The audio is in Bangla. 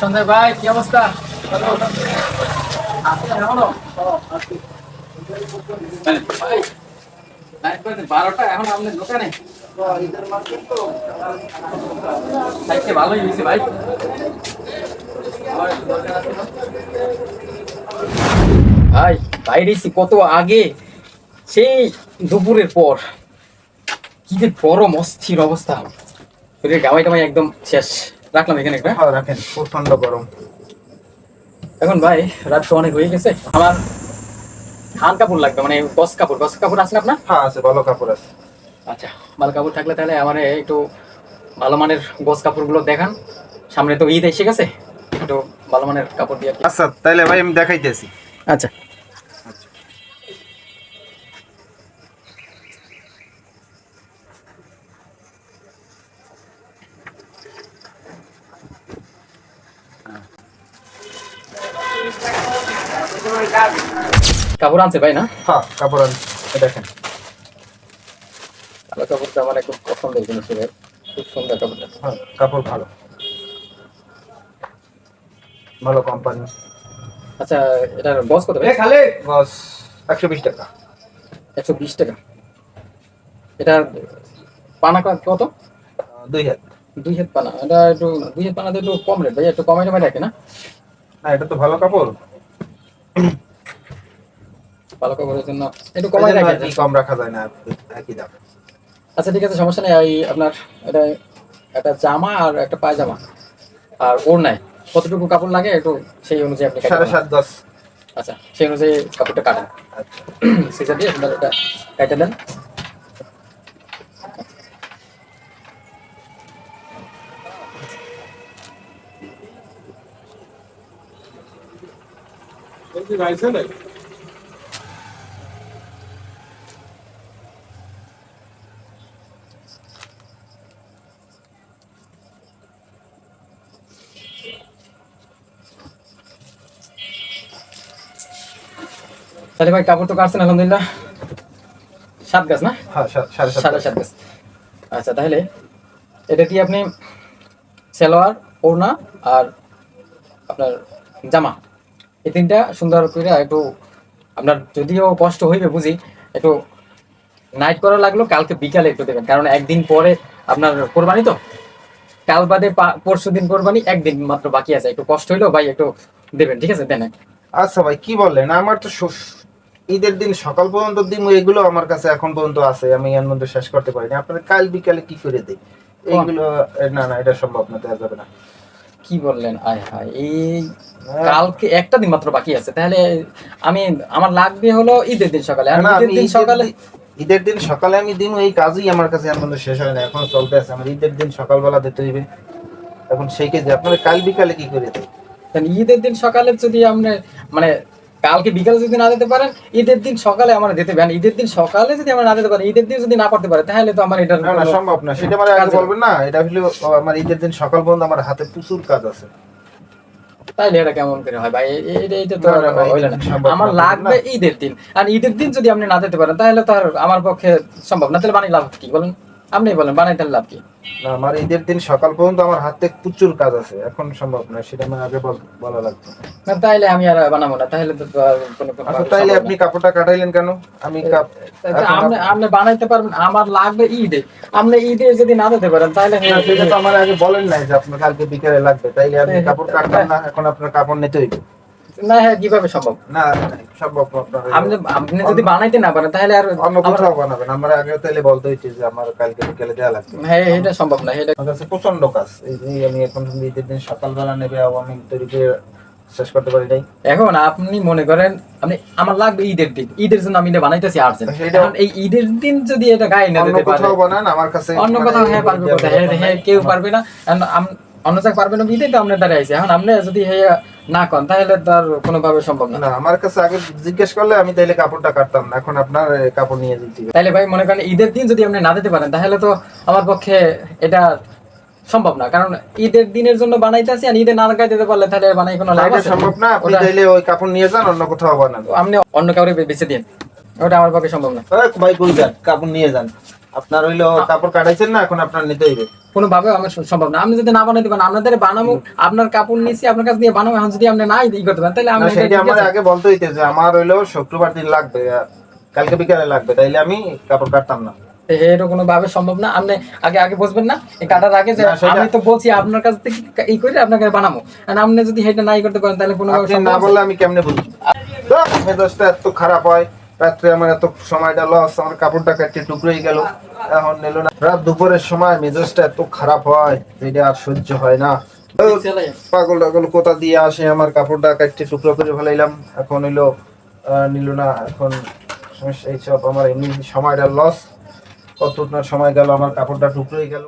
সঞ্জয় ভাই, কি অবস্থা? বারোটা, এখন দোকানে। ভালোই হয়েছে ভাই। ভাই কত আগে, সেই দুপুরের পর। কি যে গরম অস্থির অবস্থা। শরীরে গামাই টামাই একদম শেষ। রাখলাম এখানে একটা। হ্যাঁ রাখেন প্রচণ্ড গরম। এখন ভাই রাত তো অনেক হয়ে গেছে। আমার ধান কাপড় লাগবে মানে গস কাপড়। গস কাপড় আছে আপনার? হ্যাঁ আছে ভালো কাপড় আছে। আচ্ছা ভালো কাপড় থাকলে তাহলে আমার একটু ভালো মানের গস কাপড়গুলো দেখান। সামনে তো ঈদ এসে গেছে একটু ভালো মানের কাপড় দিয়ে আচ্ছা তাইলে ভাই আমি দেখাইতেছি। আচ্ছা। কাপড় আনছে ভাই না? হ্যাঁ কাপড় এই দেখেন। ভালো কাপড়টা আমার পছন্দের জিনিস ভাই। খুব সুন্দর কাপড়টা হ্যাঁ কাপড় ভালো। ভালো কোম্পানি আচ্ছা এটার বস কত ভাই? খালে বস একশো বিশ টাকা। একশো বিশ টাকা। এটা পানা কত? দুই হাত। দুই হাত পানা। এটা একটু দুই হাত পানাতে একটু কম রেট ভাই একটু কমাই টমাই রাখে না? না এটা তো ভালো কাপড়। ভালো কাপড়ের জন্য একটু কমাই রাখে কম রাখা যায় না একই দাম। আচ্ছা ঠিক আছে সমস্যা নেই। এই আপনার এটা একটা জামা আর একটা পায়জামা। আর ওর নাই কতটুকু কাপড় লাগে একটু সেই অনুযায়ী আপনি সাড়ে সাত দশ। আচ্ছা সেই অনুযায়ী কাপড়টা কাটেন। আচ্ছা। সিজার দিয়ে সুন্দর এটা কেটে দেন তাহলে ভাই কাপড় তো কাটছেন আলহামদুলিল্লাহ। সাত গাছ না? হ্যাঁ সাড়ে সাত সাড়ে সাত গাছ। আচ্ছা তাহলে এটা কি আপনি সালোয়ার ওড়না আর আপনার জামা? এই তিনটা সুন্দর করে একটু আপনার যদিও কষ্ট হইবে বুঝি একটু নাইট করা লাগল কালকে বিকালে একটু দেবেন। কারণ একদিন পরে আপনার কোরবানি তো। কাল বাদে পরশু দিন কোরবানি একদিন মাত্র বাকি আছে। একটু কষ্ট হইলেও ভাই একটু দেবেন ঠিক আছে? দেন আচ্ছা ভাই কি বললেন আমার তো ঈদের দিন সকাল পর্যন্ত দিন এগুলো আমার কাছে এখন পর্যন্ত আছে। আমি এর মধ্যে শেষ করতে পারিনি। আপনার কাল বিকালে কি করে দিই? এইগুলো না না এটা সম্ভব না দেওয়া যাবে না। কি বললেন? আয় হায় এই কালকে একটা দিন মাত্র বাকি আছে। তাহলে আমি আমার লাগবে হলো ঈদের দিন সকালে। আর ঈদের দিন সকালে ঈদের দিন সকালে আমি দিন এই কাজই আমার কাছে এখন শেষ হয় না এখন চলতে আছে। আমার ঈদের দিন সকালবেলা দিতে হইবে। এখন সেই কেজি আপনারা কাল বিকালে কি করে ঈদের দিন সকালে যদি আপনি মানে কালকে বিকালে যদি না দিতে পারেন ঈদের দিন সকালে আমার দিতে পারেন ঈদের দিন সকালে যদি আমরা না দিতে পারেন ঈদের দিন যদি না করতে পারে তাহলে তো আমার এটা না সম্ভব না। সেটা আমার আগে বলবেন না এটা হলো আমার ঈদের দিন সকাল পর্যন্ত আমার হাতে প্রচুর কাজ আছে। তাইলে এটা কেমন করে হয় ভাই? এটা এটা তো না, না, হইল না। আমার লাগবে ঈদের দিন। আর ঈদের দিন যদি আপনি না দিতে পারেন তাহলে তো আর আমার পক্ষে সম্ভব না। তাহলে বানাই লাভ কি বলেন? আপনি বলেন বানাই তাহলে লাভ কি? না আমার ঈদের দিন সকাল পর্যন্ত আমার হাতে প্রচুর কাজ আছে এখন সম্ভব না সেটা আমার আগে বলা লাগবে। না তাইলে আমি আর বানাবো না তাহলে তো কোনো আচ্ছা তাইলে আপনি কাপড়টা কাটাইলেন কেন? আমি কাপ আপনি আপনি বানাইতে পারবেন আমার লাগবে ঈদে। আপনি ঈদে যদি না দিতে পারেন তাহলে সেটা তো আমার আগে বলেন নাই যে আপনার কালকে বিকেলে লাগবে তাইলে আপনি কাপড় কাটলাম না এখন আপনার কাপড় নিতে হইবে। না হ্যাঁ কীভাবে সম্ভব? না না, সম্ভব আপনি আপনি যদি বানাইতে না পারেন তাহলে আর অন্য কোথাও বানাবেন। আমার আগে তাইলে বলতে হইছে যে আমার কালকে বিকেলে দেওয়া লাগবে। হ্যাঁ এটা সম্ভব না এটা আমার কাছে প্রচণ্ড কাজ। এই যে আমি এখন ঈদের দিন সকালবেলা নেবে আমি তৈরি করে শেষ করতে পারি নাই। এখন আপনি মনে করেন আপনি আমার লাগবে ঈদের দিন। ঈদের জন্য আমি এটা বানাইতেছি আর্জেন্ট। এখন এই ঈদের দিন যদি এটা গায়ে না দিতে পারে কোথাও বানান আমার কাছে অন্য মানে কোথাও হ্যাঁ পারবে কোথায় হ্যাঁ হ্যাঁ। কেউ পারবে না। অন্য জায়গায় পারবে না ঈদে তো আইছে এখন আপনি যদি হ্যাঁ না তাহলে তার কোনোভাবে সম্ভব না। আমার কাছে আগে জিজ্ঞেস করলে আমি তাইলে কাপড়টা কাটতাম না এখন আপনার কাপড় নিয়ে। তাইলে ভাই মনে করেন ঈদের দিন যদি আপনি না দিতে পারেন তাহলে তো আমার পক্ষে এটা সম্ভব না। কারণ ঈদের দিনের জন্য বানাইতেছি আর ঈদে না দিতে পারলে তাহলে বানাই কোনো লাভ সম্ভব না আপনি তাইলে ওই কাপড় নিয়ে যান অন্য কোথাও বানান। আপনি অন্য কাউরে বেছে দিন ওটা আমার পক্ষে সম্ভব না। ভাই কই যান? কাপড় নিয়ে যান। আপনার হইল কাপড় কাটাইছেন না? এখন আপনার নিতে হইবে। কোনোভাবে আমার সম্ভব না। আপনি যদি না পারেন আপনাদের বানাবো আপনার কাপড় নিছি আপনার কাছে দিয়ে বানাবো এখন যদি আপনি না ই করতে পারেন। তাহলে আমি সেটা আমার আগে বলতে হইতে যে আমার হইল শুক্রবার দিন লাগবে। কালকে বিকালে লাগবে। তাইলে আমি কাপড় কাটতাম না। এটা কোনো ভাবে সম্ভব না। আপনি আগে আগে বুঝবেন না। এই কাটার আগে যে আমি তো বলছি আপনার কাছ থেকে ই করে আপনাকে বানাবো আর আপনি যদি এটা নাই করতে পারেন তাহলে কোনো না বললে আমি কেমনে বুঝি মেজাজটা এত খারাপ হয়। রাত্রে আমার এত সময়টা লস আমার কাপড়টা কাটতে টুকরোই গেল। এখন নিল না। রাত দুপুরের সময় মেজাজটা এত খারাপ হয় যেটা আর সহ্য হয় না। পাগল টাগল কোথা দিয়ে আসে আমার কাপড়টা কাটতে টুকরো করে ফেলাইলাম। এখন হইল নিল না। এখন সমস্যা এইসব আমার এমনি সময়টা লস কত সময় গেল আমার কাপড়টা টুকরোই গেল।